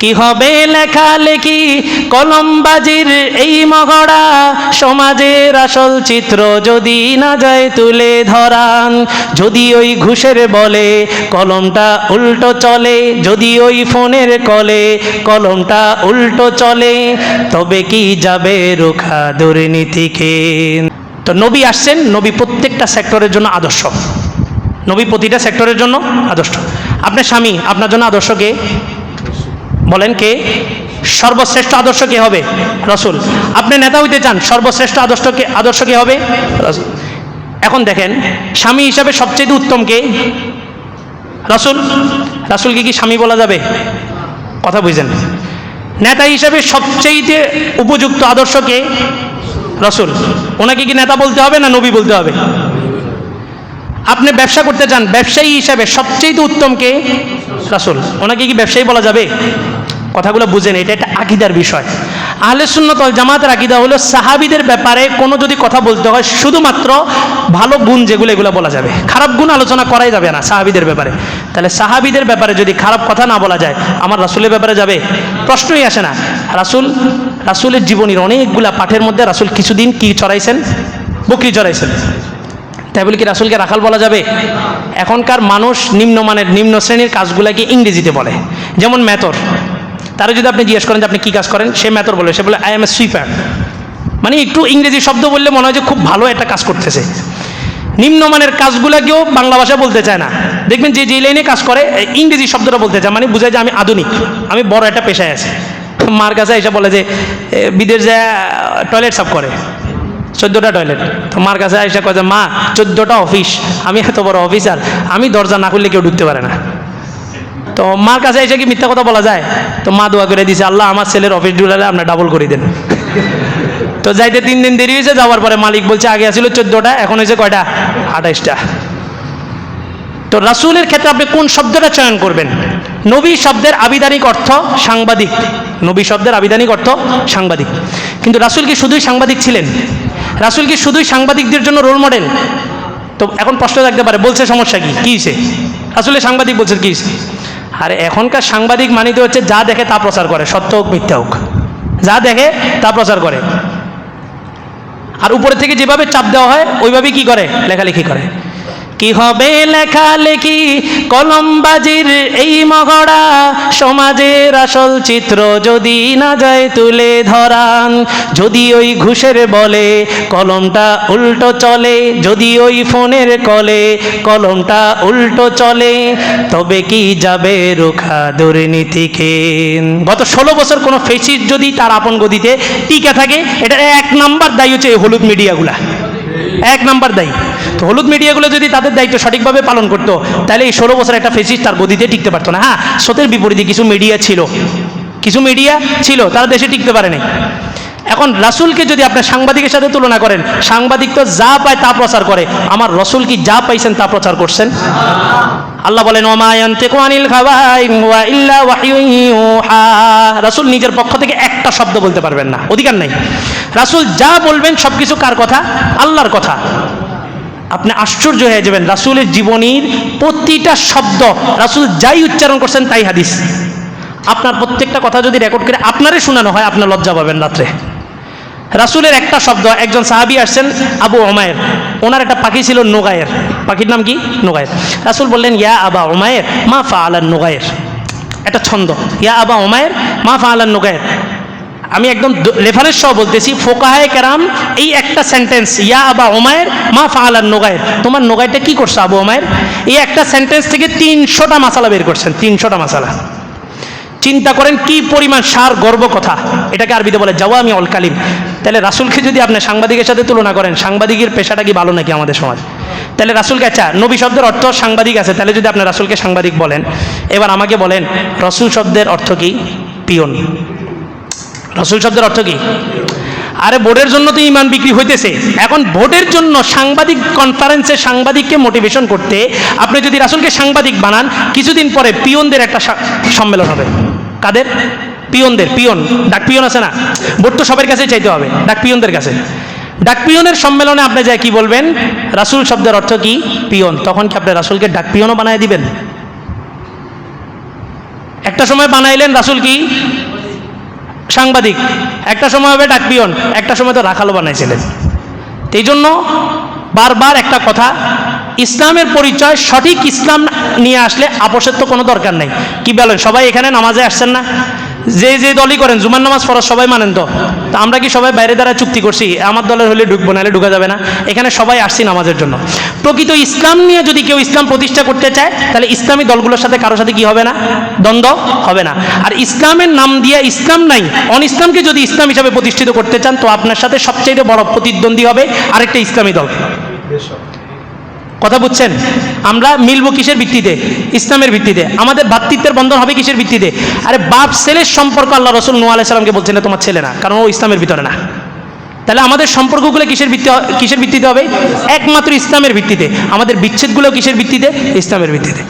কি হবে লেখালেখি কলমবাজির এই মগড়া সমাজের আসল চিত্র যদি না যায় তুলে ধরান। যদি ওই ঘুষের বলে কলমটা উল্টো চলে, যদি ওই ফোনের কলে কলমটা উল্টো চলে, তবে কি যাবে রুখা দুর্নীতিকে? তো নবী আসছেন, নবী প্রত্যেকটা সেক্টরের জন্য আদর্শ। নবী প্রতিটা সেক্টরের জন্য আদর্শ। আপনার স্বামী আপনার জন্য আদর্শ কে? বলেন কে? সর্বশ্রেষ্ঠ আদর্শ কে হবে? রসুল। আপনি নেতা হইতে চান, সর্বশ্রেষ্ঠ আদর্শ কে আদর্শ কে হবে? এখন দেখেন, স্বামী হিসাবে সবচেয়ে উত্তম কে? রসুল। রাসুলকে কি স্বামী বলা যাবে? কথা বুঝছেন নেতা হিসাবে সবচেয়ে উপযুক্ত আদর্শ কে? রসুল। ওনাকে কি নেতা বলতে হবে না নবী বলতে হবে? আপনি ব্যবসা করতে চান, ব্যবসায়ী হিসাবে সবচেয়ে উত্তম কে? রাসুল। ওনাকে কি ব্যবসায়ী বলা যাবে? কথাগুলো বুঝেন এটা একটা আকিদার বিষয়। আহলে সুন্নত ওয়াল জামাতের আকিদা হলো সাহাবিদের ব্যাপারে কোনো যদি কথা বলতে হয়, শুধুমাত্র ভালো গুণ যেগুলো এগুলো বলা যাবে। খারাপ গুণ আলোচনা করাই যাবে না সাহাবিদের ব্যাপারে। তাহলে সাহাবিদের ব্যাপারে যদি খারাপ কথা না বলা যায়, আমার রাসুলের ব্যাপারে যাবে? প্রশ্নই আসে না। রাসুল, রাসুলের জীবনীর অনেকগুলা পাঠের মধ্যে রাসুল কিছুদিন কি চড়াইছেন? বকরি চড়াইছেন। তাই বলে কি রাসুলকে রাখাল বলা যাবে? এখনকার মানুষ নিম্নমানের, নিম্ন শ্রেণির কাজগুলাকে ইংরেজিতে বলে। যেমন ম্যাথর তারা যদি আপনি জিজ্ঞেস করেন যে আপনি কী কাজ করেন, সে ম্যাথর বলে, সে বলে আই এম এ সুইপার মানে একটু ইংরেজি শব্দ বললে মনে হয় যে খুব ভালো একটা কাজ করতেছে। নিম্নমানের কাজগুলোকেও বাংলা ভাষা বলতে চায় না। দেখবেন যে যে লাইনে কাজ করে ইংরেজি শব্দটা বলতে চায় মানে বোঝায় যে আমি আধুনিক, আমি বড় একটা পেশায় আছি। মার কাছে এসে বলে যে বিদেশ যায়, টয়লেট সাফ করে। চোদ্দোটা টয়লেট। তো মার কাছে এসে কয় যে, মা, চোদ্দোটা অফিস, আমি এত বড় অফিসার, আমি দরজা না খুললে কেউ ঢুকতে পারে না। তো মার কাছে এসে কি মিথ্যা কথা বলা যায়? তো মা দোয়া করে দিছে, আল্লাহ, আমার ছেলের অফিস ঢুলালে আপনার ডাবল করে দেন। তো যাইতে তিন দিন দেরি হয়েছে, যাওয়ার পরে মালিক বলছে, আগে আসছিল চোদ্দোটা, এখন হয়েছে কয়টা? আঠাইশটা। তো রাসূলের ক্ষেত্রে আপনি কোন শব্দটা চয়ন করবেন? নবী শব্দের আবিধানিক অর্থ সাংবাদিক। নবী শব্দের আবিধানিক অর্থ সাংবাদিক। কিন্তু রাসূল কি শুধুই সাংবাদিক ছিলেন? রাসূল কি শুধুই সাংবাদিকদের জন্য রোল মডেল তো এখন প্রশ্ন থাকতে পারে, বলছে সমস্যা কি? কী আসলে সাংবাদিক বলছে, কী আরে এখনকার সাংবাদিক মানিতে হচ্ছে যা দেখে তা প্রচার করে, সত্য হোক, মিথ্যা হোক। যা দেখে তা প্রচার করে। আর উপরে থেকে যেভাবে চাপ দেওয়া হয়, ওইভাবেই কি করে? লেখালেখি করে। কি হবে লেখালেখি? কলমবাজির এই মগড়া সমাজের আসল চিত্র যদি না যায় তুলে ধরান। যদি ওই ঘুষের বলে কলমটা উল্টো চলে, যদি ওই ফোনের কলে কলমটা উল্টো চলে, তবে কি যাবে রুখা দুর্নীতিকে? গত ষোলো বছর কোনো ফেসিস যদি তার আপন গতিতে টিকে থাকে এটা এক নাম্বার দায়ী হচ্ছে এই হলুদ মিডিয়াগুলা। এক নাম্বার দায়ী। তো হলুদ মিডিয়াগুলো যদি তাদের দায়িত্ব সঠিকভাবে পালন করতো, তাহলে এই ষোলো বছর একটা ফেসিস তার গদিতে টিকতে পারতো না। হ্যাঁ স্রোতের বিপরীতে কিছু মিডিয়া ছিল। কিছু মিডিয়া ছিল, তারা দেশে টিকতে পারেনি। এখন রাসুলকে যদি আপনার সাংবাদিকের সাথে তুলনা করেন, সাংবাদিক তো যা পায় তা প্রচার করে। আমার রসুল কি যা পাইছেন তা প্রচার করছেন? আল্লাহ বলেন ওমায়ন্তে কোয়ানিল খাবাই ইউহা। নিজের পক্ষ থেকে একটা শব্দ বলতে পারবেন না, অধিকার নাই। রাসূল যা বলবেন সব কিছু কার কথা? আল্লাহর কথা। আপনি আশ্চর্য হয়ে যাবেন, রাসূলের জীবনীর প্রতিটা শব্দ, রাসূল যাই উচ্চারণ করছেন তাই হাদিস। আপনার প্রত্যেকটা কথা যদি রেকর্ড করে আপনারই শোনানো হয় আপনার লজ্জা পাবেন রাত্রে। রাসুলের একটা শব্দ, একজন সাহাবী আসছেন, আবু ওমায়ের ওনার একটা পাখি ছিল নোগায়ের পাখির নাম কি? নোগায়ের রাসূল বললেন, ইয়া আবা ওমায়ের মা ফা আলান নোগায়ের একটা ছন্দ, ইয়া আবা ওমায়ের মা ফা আলান নোগায়ের আমি একদম রেফারেন্স সহ বলতেছি, ফোকাহায় কেরাম, এই একটা সেন্টেন্স ইয়া আবা ওমায়ের মা ফা আলান নোগায়ের। তোমার নোগাইটা কি করছে আবু ওমায়ের এই একটা সেন্টেন্স থেকে তিনশোটা মশালা বের করছেন, তিনশোটা মশালা চিন্তা করেন কি পরিমাণ সার গর্ব কথা। এটাকে আরবিতে বলে যাওয়া আমি অল কালিম। তাহলে রাসুলকে যদি আপনি সাংবাদিকের সাথে তুলনা করেন, সাংবাদিকের পেশাটা কি ভালো নাকি আমাদের সমাজ? তাহলে রাসুলকে আচ্ছা নবী শব্দের অর্থ সাংবাদিক আছে, তাহলে যদি আপনি রাসুলকে সাংবাদিক বলেন, এবার আমাকে বলেন, রসুল শব্দের অর্থ কি? পিয়ন। রসুল শব্দের অর্থ কি? আরে, ভোটের জন্য তো ইমান বিক্রি হইতেছে। এখন ভোটের জন্য সাংবাদিক কনফারেন্সে সাংবাদিককে মোটিভেশন করতে আপনি যদি রাসুলকে সাংবাদিক বানান, কিছুদিন পরে পিয়নদের একটা সম্মেলন হবে। কাদের? পিয়নদের, পিয়ন। ডাক পিয়ন আছে না? ভোট তো সবার কাছে চাইতে হবে, ডাক পিয়নদের কাছে। ডাক পিয়নের সম্মেলনে আপনি যায় কি বলবেন? রাসুল শব্দের অর্থ কি? পিয়ন। তখন কি আপনি রাসুলকে ডাক পিয়নও বানায় দিবেন? একটা সময় বানাইলেন রাসুল কি? সাংবাদিক, একটা সময় হবে ডাকপিয়ন, একটা সময় তো রাখালো বানাইছিলেন। এই জন্য বারবার একটা কথা, ইসলামের পরিচয়, সঠিক ইসলাম নিয়ে আসলে আপোষের তো কোনো দরকার নেই। কি বলেন, সবাই এখানে নামাজে আসছেন না? যে যে দলই করেন, জুমার নামাজ ফরজ সবাই মানেন তো। তা আমরা কি সবাই বাইরে দ্বারা চুক্তি করছি? আমার দলের হলে ঢুকবো, নাহলে ঢুকা যাবে না। এখানে সবাই আসছি নামাজের জন্য। প্রকৃত ইসলাম নিয়ে যদি কেউ ইসলাম প্রতিষ্ঠা করতে চায়, তাহলে ইসলামী দলগুলোর সাথে কারোর সাথে কি হবে না? দ্বন্দ্ব হবে না। আর ইসলামের নাম দিয়ে ইসলাম নাই, অন ইসলামকে যদি ইসলাম হিসাবে প্রতিষ্ঠিত করতে চান, তো আপনার সাথে সবচেয়ে বড় প্রতিদ্বন্দ্বী হবে আরেকটা ইসলামী দল। কথা বুঝছেন? আমরা মিলব কিসের ভিত্তিতে? ইসলামের ভিত্তিতে। আমাদের ভাতৃত্বের বন্ধন হবে কিসের ভিত্তিতে? আরে বাপ ছেলের সম্পর্ক আল্লাহ রসুল নু আলাইসালামকে বলছেন না তোমার ছেলে না, কারণ ও ইসলামের ভিতরে না। তাহলে আমাদের সম্পর্কগুলো কিসের ভিত্তি কিসের ভিত্তিতে হবে? একমাত্র ইসলামের ভিত্তিতে। আমাদের বিচ্ছেদগুলো কিসের ভিত্তিতে? ইসলামের ভিত্তিতে।